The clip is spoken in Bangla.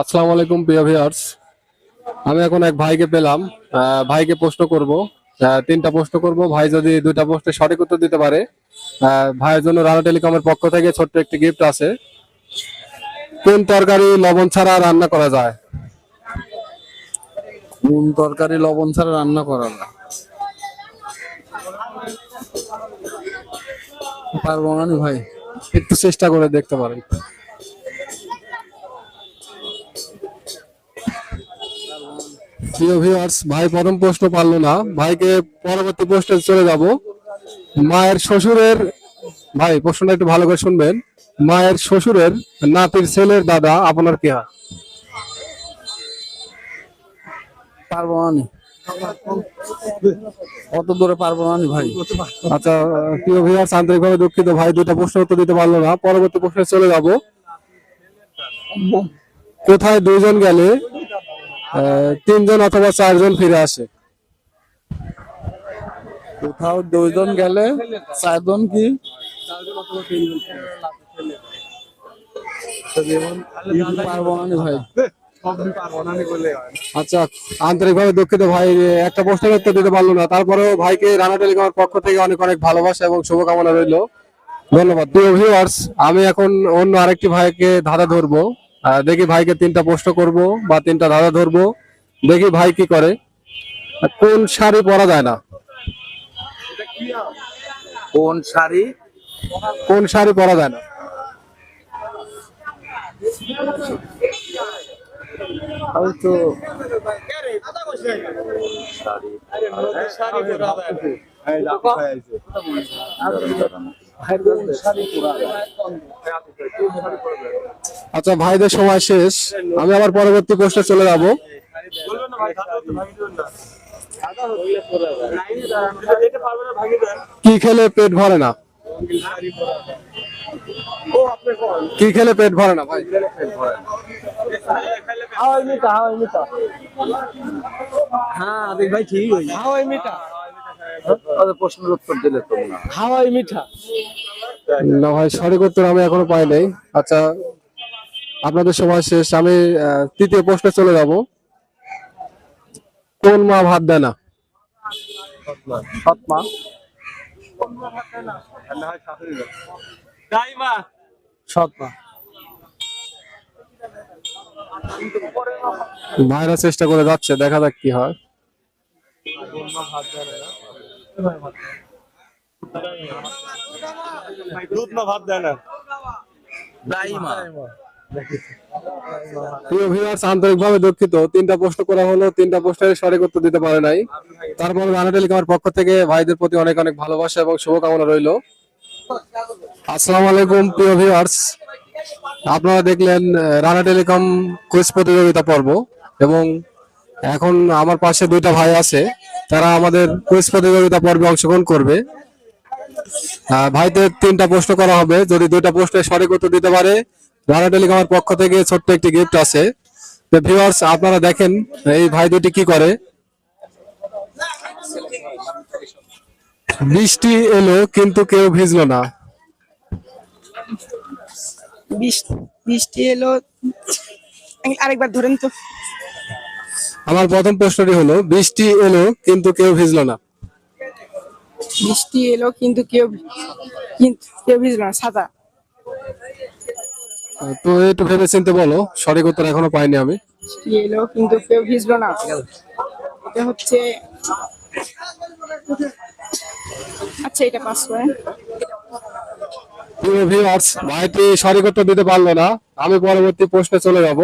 আসসালামু আলাইকুম প্রিয় ভিউয়ার্স আমি এখন এক ভাইকে পেলাম। ভাইকে প্রশ্ন করব। তিনটা প্রশ্ন করব। ভাই যদি দুইটা প্রশ্নে সঠিক উত্তর দিতে পারে ভাইয়ের জন্য রানা টেলিকমের পক্ষ থেকে ছোট্ট একটি গিফট আছে। কোন তরকারি লবণ ছাড়া রান্না করা যায়? কোন তরকারি লবণ ছাড়া রান্না করা যায়? পারব না ভাই। একটু চেষ্টা করে দেখতে পারেন। প্রিয় ভিউয়ার্স ভাই প্রথম প্রশ্ন পারল না। ভাইকে পরবর্তী প্রশ্নে চলে যাব। মায়ের শ্বশুরের ভাই প্রশ্নটা একটু ভালো করে শুনবেন। মায়ের শ্বশুরের নাতির ছেলের দাদা আপনার কে? হয় পারব না অত দূরে পারব না ভাই। আচ্ছা প্রিয় ভিউয়ার্স আন্তরিকভাবে দুঃখিত। ভাই দুটা প্রশ্ন উত্তর দিতে পারল না। পরবর্তী প্রশ্নে চলে যাব। কোথায় দুইজন গেলে তিনজন অথবা চারজন ফিরে আসে। কোথাও দুইজন গেলে চারজন কি? আচ্ছা আন্তরিকভাবে দুঃখিত ভাই একটা প্রশ্নের উত্তর দিতে পারল না। তারপরেও ভাইকে রানা টেলিকমের পক্ষ থেকে অনেক অনেক ভালোবাসা এবং শুভকামনা রইল। ধন্যবাদ। আমি এখন অন্য আরেকটি ভাইকে ধাঁধা ধরবো। দেখি ভাইকে তিনটা প্রশ্ন করব বা তিনটা ধাঁধা ধরবো। দেখি ভাই কি করে। কোন শাড়ি পরা যায় না? কোন শাড়ি? কোন শাড়ি পরা যায় না? আমি তো আচ্ছা ভাইদের সময় শেষ। আমি আবার পরবর্তী প্রশ্নে চলে যাব। কি খেলে পেট ভরে না? কি খেলে পেট ভরে না ভাই? হ্যাঁ আদিক ভাই ঠিক হই হাওয়াই মিঠা। প্রশ্নের উত্তর দিলে তোমরা হাওয়াই মিঠা। না ভাই সঠিক উত্তর আমি এখনও পাই নাই। আচ্ছা আপনাদের সময় শেষ। আমি তৃতীয় প্রশ্নে চলে যাব। কোন মা ভাত দেয় না? সৎমা। ভাইরা চেষ্টা করে যাচ্ছে দেখা যাক কি হয়। দুধ না ভাত দেয় না? প্রিয় ভিউয়ার্স আন্তরিকভাবে দুঃখিত। তিনটা প্রশ্ন করা হলো তিনটা প্রশ্নের সঠিক উত্তর দিতে পারে নাই। তারপর রানা টেলিকমের পক্ষ থেকে ভাইদের প্রতি অনেক অনেক ভালোবাসা এবং শুভকামনা রইল। আসসালামু আলাইকুম প্রিয় ভিউয়ার্স আপনারা দেখলেন রানা টেলিকম কুইজ প্রতিযোগিতা পর্ব এবং এখন আমার পাশে দুইটা ভাই আছে, তারা আমাদের কুইজ প্রতিযোগিতা পর্বে অংশগ্রহণ করবে। ভাইদের তিনটা প্রশ্ন করা হবে, যদি দুইটা প্রশ্নের সঠিক উত্তর দিতে পারে রানা টেলিকমের পক্ষ থেকে ছোট্ট একটি গিফট আছে। তো ভিউয়ার্স আপনারা দেখেন এই ভাই দুটি কি করে। বৃষ্টি এলো, কিন্তু কেউ ভিজলো না। বৃষ্টি এলো। আরেকবার ধরেন তো। আমার প্রথম প্রশ্নটি হলো বৃষ্টি এলো কিন্তু কেউ ভিজলো না। বৃষ্টি এলো কিন্তু কেউ কিন্তু কেউ ভিজলো না ছাতা তো একটু ভেবে চিনতে বলো সঠিক উত্তর এখনও পাইনি আমি। বৃষ্টি এলো কিন্তু কেউ ভিজলো না। এটা হচ্ছে আচ্ছা এটা পাস প্রিয় ভিউয়ার্স ভাইটি সঠিক উত্তর দিতে পারল না। আমি পরবর্তী প্রশ্নে চলে যাব।